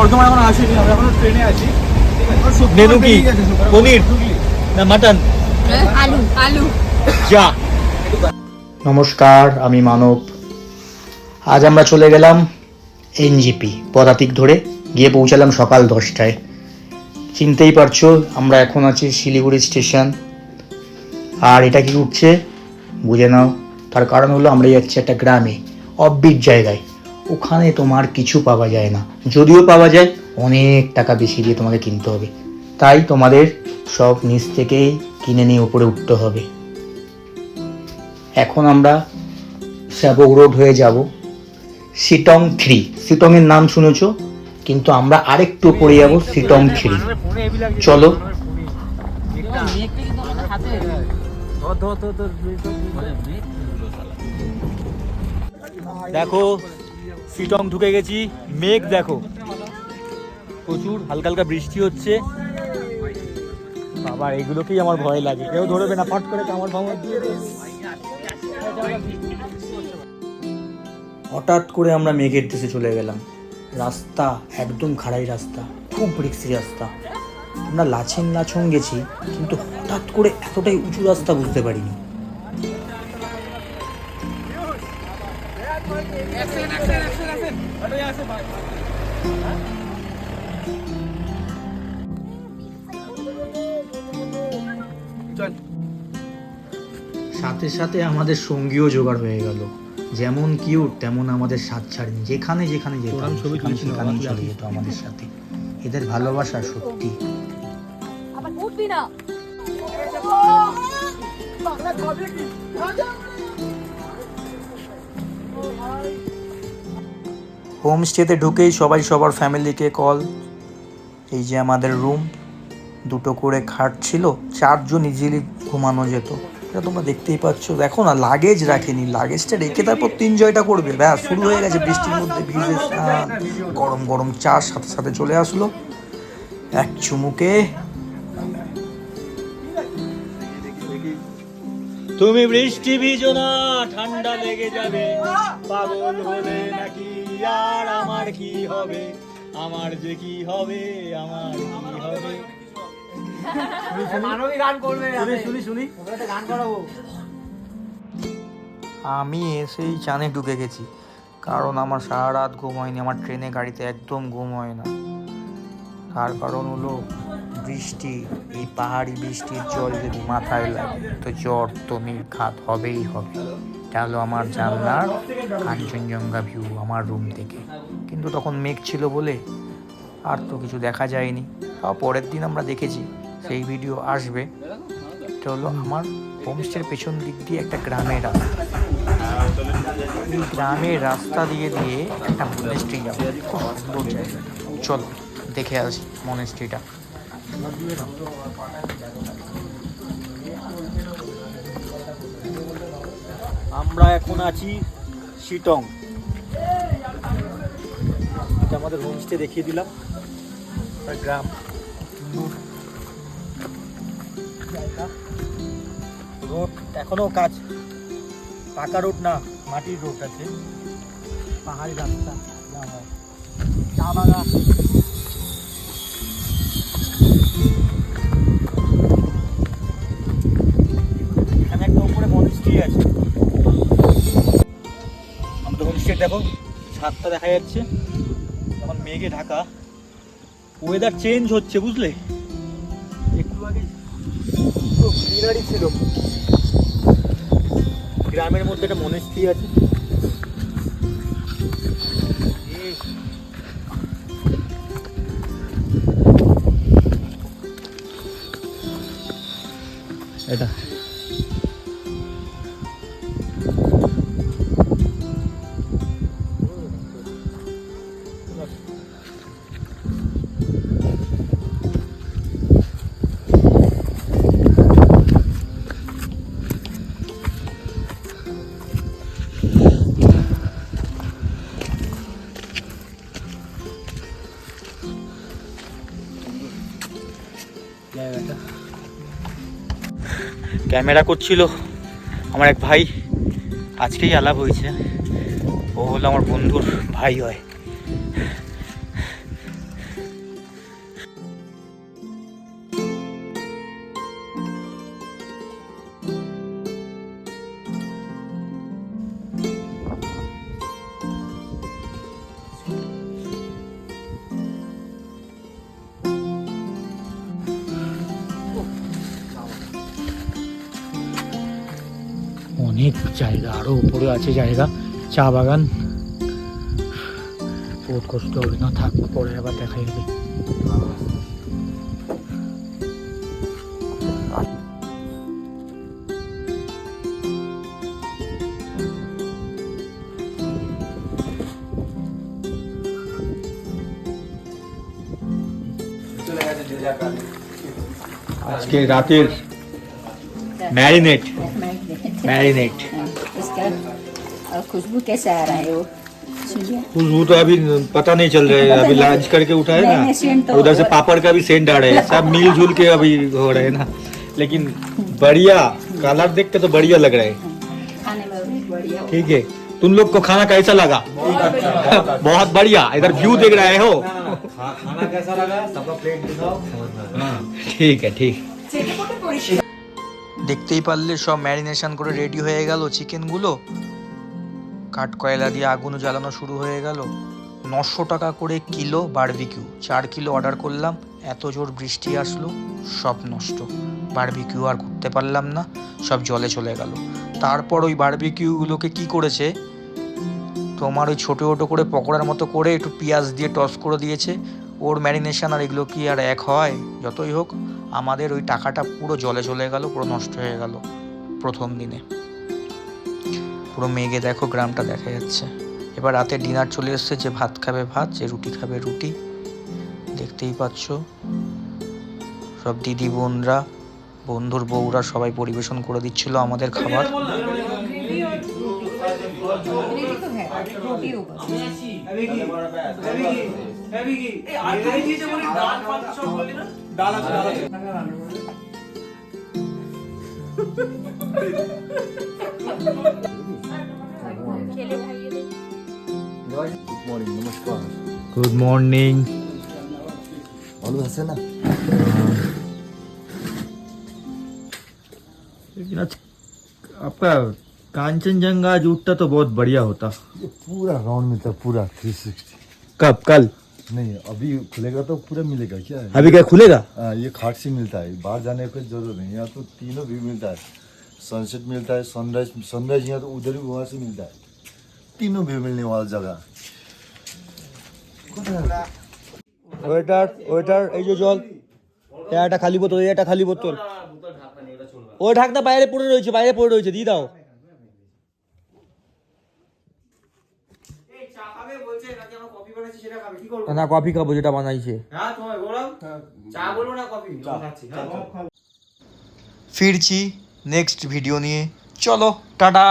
বর্ধমান এখন আসেনি আমরা এখনও ট্রেনে আছি। মেনু কি? পনির? না মাটন? আলু। আলু। যা। নমস্কার আমি মানব। আজ আমরা চলে গেলাম এনজিপি পদাতিক ধরে। গিয়ে পৌঁছালাম সকাল দশটায়। চিনতেই পারছ আমরা এখন আছি শিলিগুড়ি স্টেশন। আর এটা কি উঠছে? বুঝে নাও। তার কারণ হলো আমরা যাচ্ছি একটা গ্রামে অব্বিট জায়গায়। ওখানে তোমার কিছু পাওয়া যায় না। যদিও পাওয়া যায়, অনেক টাকা বেশি দিয়ে তোমাকে কিনতে হবে। তাই তোমাদের সব নিচ থেকেই কিনে নিয়ে উপরে উঠতে হবে। এখন আমরা শ্যাবক রোড হয়ে যাব। সিটং থ্রি। সিটংয়ের নাম শুনেছ? কিন্তু আমরা আরেকটু পরে যাব সিটং থ্রি। চলো। দেখো সিটং ঢুকে গেছি। মেঘ দেখো। প্রচুর হালকা হালকা বৃষ্টি হচ্ছে। বাবা, এগুলোকেই আমার ভয় লাগে। কেউ ধরবে না, ফট করে কামড় ফামড় হঠাৎ করে আমরা মেঘের দেশে চলে গেলাম। রাস্তা, একদম খাড়াই রাস্তা। খুব রিক্সি রাস্তা। আমরা লাছেন লাছন গেছি, কিন্তু হঠাৎ করে এতটাই উঁচু রাস্তা বুঝতে পারিনি। সাথে সাথে আমাদের সঙ্গীও জোগাড় হয়ে গেল। যেমন কিউট তেমন আমাদের সাথ ছাড়েনি। যেখানে যেখানে যেতাম ছবি সেখানে চলে যেত আমাদের সাথে। এদের ভালোবাসা সত্যি। আবার উঠবি না। হোমস্টেতে ঢুকেই সবাই সবার ফ্যামিলিকে কল এই যে আমাদের রুম দুটো করে খাট ছিল, চারজন ইজিলি ঘুমানো যেত। এটা তোমরা দেখতেই পাচ্ছ। দেখো না লাগেজ রাখেনি। লাগেজটা রেখে তারপর তিন জয়টা করবে। ব্যাস, শুরু হয়ে গেছে। বৃষ্টির মধ্যে ভিজে গরম গরম চা সাথে সাথে চলে আসলো। এক চুমুকে তুমি বৃষ্টি ভিজো না ঠান্ডা লেগে যাবে। পাগল হলে নাকি আর আমার কি হবে? আমার যে কি হবে আমার কি হবে? শুনি শুনি গান করাবো। আমি এসেই চানে ঢুকে গেছি কারণ আমার সারা রাত ঘুম হয়নি আমার ট্রেনে গাড়িতে একদম ঘুম হয় না। তার কারণ হলো বৃষ্টি, এই পাহাড়ি বৃষ্টির জল যদি মাথায় লাগে, তো জ্বর তো নির্ঘাত হবেই হবে। এটা হলো আমার জানলার কাঞ্চনজঙ্ঘা ভিউ আমার রুম থেকে। কিন্তু তখন মেঘ ছিল বলে আর তো কিছু দেখা যায়নি। তাও পরের দিন আমরা দেখেছি, সেই ভিডিও আসবে। এটা হলো আমার হোমস্টের পেছন দিক দিয়ে একটা গ্রামের রাস্তা। এই গ্রামের রাস্তা দিয়ে দিয়ে একটা মনেস্ট্রি যাবে। চলো, দেখে আসি মনেস্ট্রিটা আমরা এখন আছি শিটং। এটা আমাদের হোমস্টে দেখিয়ে দিলাম। গ্রাম। রোড এখনও কাজ। পাকা রোড না, মাটির রোড আছে। পাহাড়ি রাস্তা। চা বাগান। দেখো ছাদটা দেখা যাচ্ছে। এখন মেঘে ঢাকা ওয়েদার চেঞ্জ হচ্ছে, বুঝলে? একটু আগে গ্রিনারি ছিল। গ্রামের মধ্যে একটা মনেস্ট্রি আছে। এই এটা জায়গাটা ক্যামেরা করছিল আমার এক ভাই। আজকেই আলাপ হয়েছে। ও হলো আমার বন্ধুর ভাই হয়। অনেক জায়গা আরও উপরে আছে জায়গা, চা বাগান। বহুত কষ্ট হবে, না থাক, পরে আবার দেখা যাবে আজকে রাতের ম্যারিনেট। मैरिनेट हाँ, इसका खुशबू कैसा आ रहा है वो? खुशबू तो अभी पता नहीं चल रहा है अभी लाज करके उठाए ना। तो उधर से पापड़ का भी सेंट आ रहा है सब मिलजुल के अभी हो रहे हैं ना। लेकिन बढ़िया कलर देख के तो बढ़िया लग रहा है। ठीक है तुम लोग को खाना कैसा लगा? बहुत बढ़िया इधर व्यू देख रहे हो। हाँ, खाना कैसा लगा? सबका प्लेट हाँ, ठीक है ठीक। দেখতেই পারলে সব ম্যারিনেশন করে রেডি হয়ে গেল চিকেনগুলো। কাঠ কয়লা দিয়ে আগুনও জ্বালানো শুরু হয়ে গেল। নশো টাকা করে কিলো বারবিকিউ। চার কিলো অর্ডার করলাম, এত জোর বৃষ্টি আসলো, সব নষ্ট। বারবিকিউ আর করতে পারলাম না, সব জলে চলে গেল। তারপর ওই বারবিকিউগুলোকে কি করেছে? তোমার ওই ছোটো ছোটো করে পকোড়ার মতো করে একটু পেঁয়াজ দিয়ে টস করে দিয়েছে। ওর ম্যারিনেশন আর এগুলো কি আর এক হয়? যতই হোক আমাদের ওই টাকাটা পুরো জলে চলে গেল পুরো নষ্ট হয়ে গেল প্রথম দিনে। পুরো মেঘে দেখো গ্রামটা দেখা যাচ্ছে। এবার রাতে ডিনার চলে এসছে যে ভাত খাবে ভাত যে রুটি খাবে রুটি। দেখতেই পাচ্ছ সব দিদি বোনরা বন্ধুর বউরা সবাই পরিবেশন করে দিচ্ছিল আমাদের খাবার। ডাল गुड मॉर्निंग नमस्कार ना लेकिन आज आपका कांचनजंगा आज उठता तो बहुत बढ़िया होता। ये पूरा राउंड में था पूरा 360 कब? कल? नहीं अभी खुलेगा तो पूरा मिलेगा क्या है अभी क्या खुलेगा हाँ, ये खाट से मिलता है बाहर जाने की जरूरत नहीं यहाँ तो तीनों व्यू मिलता है सनसेट मिलता है सनराइज सनराइज यहाँ तो उधर भी वहाँ से मिलता है तीनों व्यू मिलने वाला जगह ওয়েটার ওয়েটার এই যে জল এই একটা খালি বোতল এই একটা খালি বোতল ওই ঢাকনা বাইরে পড়ে রয়েছে বাইরে পড়ে রয়েছে দিয়ে দাও না কফি খাব যেটা বানাইছে। ফিরছি নেক্সট ভিডিও নিয়ে। চলো টাটা।